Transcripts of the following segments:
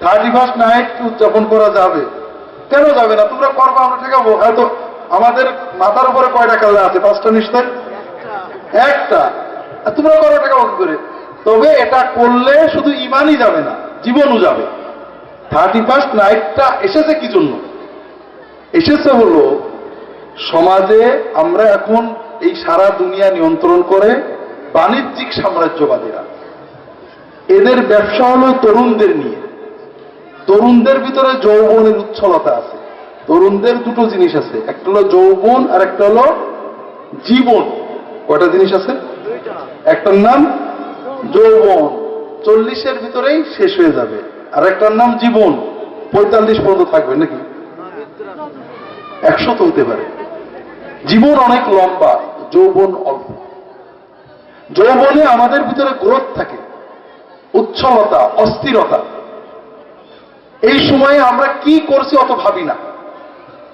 Thirty first night উদযাপন করা যাবে? কেন যাবে না? তোমরা করবা আমরা ঠেকাবো হয়তো আমাদের মাথার উপরে কয়টা কালা আছে? পাঁচটা নিশ্চয়? একটা। আর তোমরা করো ঠেকাবো কি করে? তবে এটা করলে শুধু ইমানই যাবে না জীবনও যাবে। থার্টি ফার্স্ট নাইটটা এসেছে কি জন্য? এসেছে হলো সমাজে আমরা এখন এই সারা দুনিয়া নিয়ন্ত্রণ করে বাণিজ্যিক সাম্রাজ্যবাদীরা। এদের ব্যবসা হলো তরুণদের নিয়ে। তরুণদের ভিতরে যৌবনের উচ্ছলতা আছে। তরুণদের দুটো জিনিস আছে। একটা হলো যৌবন আর একটা হলো জীবন। কয়টা জিনিস আছে? একটার নাম যৌবন। চল্লিশের ভিতরেই শেষ হয়ে যাবে। আর একটার নাম জীবন। পঁয়তাল্লিশ পর্যন্ত থাকবে নাকি? একশো তো হতে পারে। জীবন অনেক লম্বা যৌবন অল্প। যৌবনে আমাদের ভিতরে গ্রোথ থাকে। উচ্ছলতা অস্থিরতা। এই সময়ে আমরা কি করছি অত ভাবি না।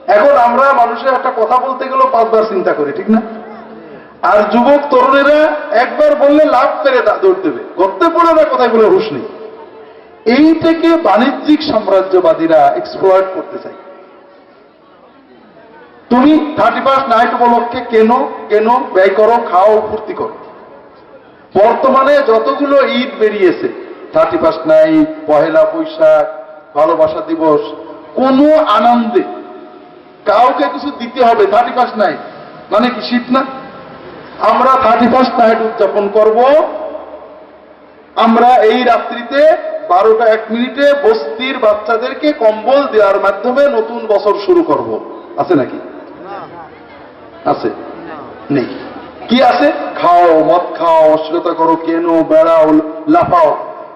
এখন আমরা মানুষের একটা কথা বলতে গেলেও পাঁচবার চিন্তা করি, ঠিক না? আর যুবক তরুণেরা একবার বললে লাভ পেরে দৌড় দেবে। গর্তে পড়ে না, কোথায় বলে হুশ নেই। এই থেকে বাণিজ্যিক সাম্রাজ্যবাদীরা এক্সপ্লয়েট করতে চায়। তুমি থার্টি ফার্স্ট নাইট উপলক্ষে কেন কেন ব্যয় করো, খাও, ফুর্তি করো? বর্তমানে যতগুলো ঈদ বেরিয়েছে thirty first night Pohela Boishakh ভালোবাসা দিবস কোনো আনন্দে। কাউকে কিছু দিতে হবে থার্টি ফার্স্ট নাইট মানে কি শীত না? আমরা থার্টি ফার্স্ট নাইট উদযাপন করব। আমরা এই রাত্রিতে বারোটা এক মিনিটে বস্তির বাচ্চাদেরকে কম্বল দেওয়ার মাধ্যমে নতুন বছর শুরু করব। আছে নাকি? আছে? নেই। কি আছে? খাও মদ খাও অশ্লীলতা করো কেন বেড়াও লাফাও।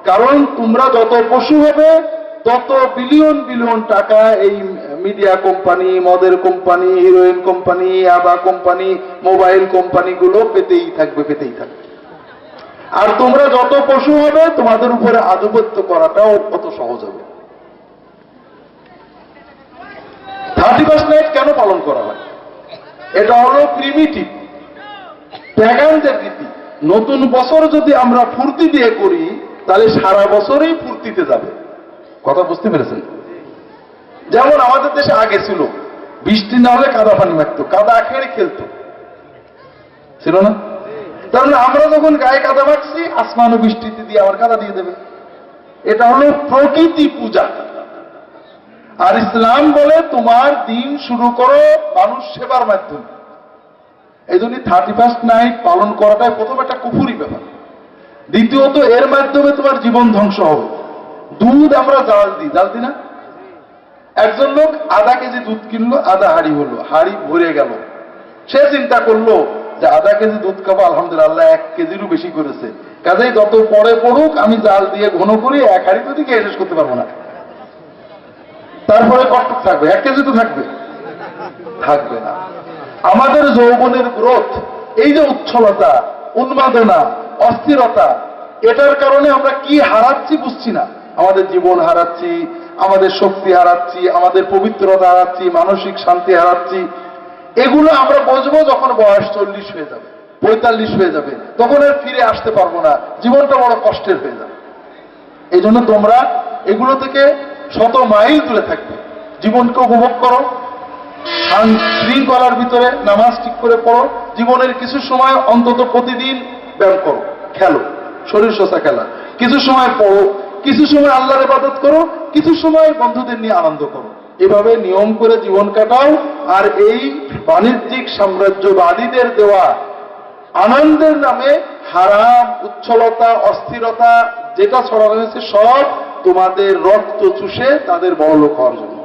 কারণ তোমরা যত পশু হবে তত বিলিয়ন বিলিয়ন টাকা এই মিডিয়া কোম্পানি মদের কোম্পানি হিরোইন কোম্পানি আবা কোম্পানি মোবাইল কোম্পানিগুলো পেতেই থাকবে পেতেই থাকবে। আর তোমরা যত পশু হবে, তোমাদের উপরে আধিপত্য করাটাও অত সহজ হবে থার্টি ফার্স্ট নাইট কেন পালন করা হয়? এটা হলো প্রিমিটিভ প্যাগানদের রীতি। নতুন বছর যদি আমরা ফুর্তি দিয়ে করি, তাহলে সারা বছরই ফুর্তিতে যাবে। কথা বুঝতে পেরেছেন? যেমন আমাদের দেশে আগে ছিল, বৃষ্টি না হলে কাদা পানি মাখতো কাদা খেয়ে খেলতো। ছিল না? তার মানে আমরা যখন গায়ে কাদা মাখছি আসমান বৃষ্টিতে দিয়ে আবার কাদা দিয়ে দেবে। এটা হলো প্রকৃতি পূজা। আর ইসলাম বলে, তোমার দিন শুরু করো মানুষ সেবার মাধ্যমে। এই জন্য থার্টি ফার্স্ট নাইট পালন করাটাই প্রথম একটা কুফুরি ব্যাপার। দ্বিতীয়ত, এর মাধ্যমে তোমার জীবন ধ্বংস হবে। দুধ আমরা জাল দিই জাল দিই না? একজন লোক আধা কেজি দুধ কিনলো, আধা হাড়ি হলো, হাড়ি ভরে গেল। সে চিন্তা করল যে আধা কেজি দুধ খাব, আলহামদুলিল্লাহ এক কেজিরও বেশি করেছে। কাজেই যত পরে পড়ুক, আমি জাল দিয়ে ঘন করি, এক হাড়ি তো দিকে শেষ করতে পারব না। তারপরে কটক থাকবে, এক কেজি তো থাকবে। থাকবে না। আমাদের যৌবনের গ্রোথ, এই যে উচ্ছলতা, উন্মাদনা, অস্থিরতা, এটার কারণে আমরা কি হারাচ্ছি বুঝছি না। আমাদের জীবন হারাচ্ছি, আমাদের শক্তি হারাচ্ছি, আমাদের পবিত্রতা হারাচ্ছি, মানসিক শান্তি হারাচ্ছি, এগুলো আমরা বুঝব যখন বয়স চল্লিশ হয়ে যাবে, পঁয়তাল্লিশ হয়ে যাবে, তখন আর ফিরে আসতে পারব না, জীবনটা বড় কষ্টের হয়ে যাবে। এই জন্য তোমরা এগুলো থেকে শত মাইল দূরে থাকবে। জীবনকে উপভোগ করো শৃঙ্খলার ভিতরে নামাজ ঠিক করে পড়ো, জীবনের কিছু সময় অন্তত প্রতিদিন ব্যায়াম করো, খেলো, শরীর চর্চা খেলা, কিছু সময় পড়ো কিছু সময় আল্লাহর ইবাদত করো, কিছু সময় বন্ধুদের নিয়ে আনন্দ করো। এভাবে নিয়ম করে জীবন কাটাও, আর এই বাণিজ্যিক সাম্রাজ্যবাদীদের দেওয়া আনন্দের নামে হারাম, উচ্ছলতা, অস্থিরতা, যেটা ছড়ানো হয়েছে সব তোমাদের রক্ত চুষে তাদের বড় লোক হওয়ার জন্য।